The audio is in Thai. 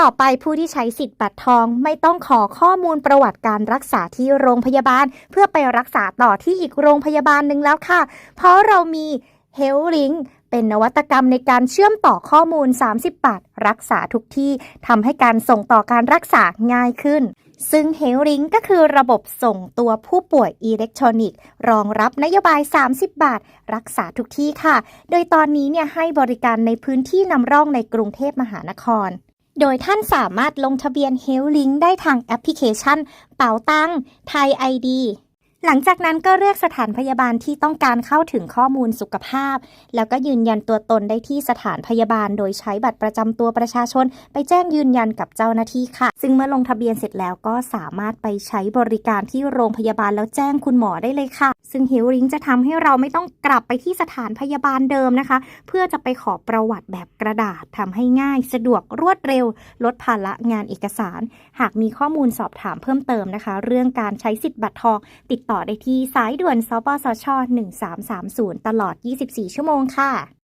ต่อไปผู้ที่ใช้สิทธิ์บัตรทองไม่ต้องขอข้อมูลประวัติการรักษาที่โรงพยาบาล เพื่อไปรักษาต่อที่อีกโรงพยาบาลหนึ่งแล้วค่ะ เพราะเรามี Health Link เป็นนวัตกรรมในการเชื่อมต่อข้อมูล 30 บาท รักษาทุกที่ทำให้การส่งต่อการรักษาง่ายขึ้น ซึ่ง Health Link ก็คือระบบส่งตัวผู้ป่วยอิเล็กทรอนิกส์ รองรับนโยบาย 30 บาท รักษาทุกที่ค่ะ โดยตอนนี้เนี่ยให้บริการในพื้นที่นำร่องในกรุงเทพมหานคร โดยท่านสามารถลงทะเบียนเฮลลิงได้ทางแอปพลิเคชัน เป๋าตังไทย ID หลังจากนั้นก็เลือกสถานพยาบาลที่ต้องการเข้าถึงข้อมูลสุขภาพ แล้วก็ยืนยันตัวตนได้ที่สถานพยาบาล โดยใช้บัตรประจำตัวประชาชน ไปแจ้งยืนยันกับเจ้าหน้าที่ค่ะ ซึ่งเมื่อลงทะเบียนเสร็จแล้วก็สามารถไปใช้บริการที่โรงพยาบาลแล้วแจ้งคุณหมอได้เลยค่ะ ซึ่ง Health Link จะทำให้เราไม่ต้องกลับไปที่สถานพยาบาลเดิมนะคะ เพื่อจะไปขอประวัติแบบกระดาษทำให้ง่าย สะดวกรวดเร็ว ลดภาระงานเอกสาร หากมีข้อมูลสอบถามเพิ่มเติมนะคะ เรื่องการใช้สิทธิ์บัตรทองติดตต่อได้ที่สายด่วนสปสช 1330 ตลอด 24 ชั่วโมงค่ะ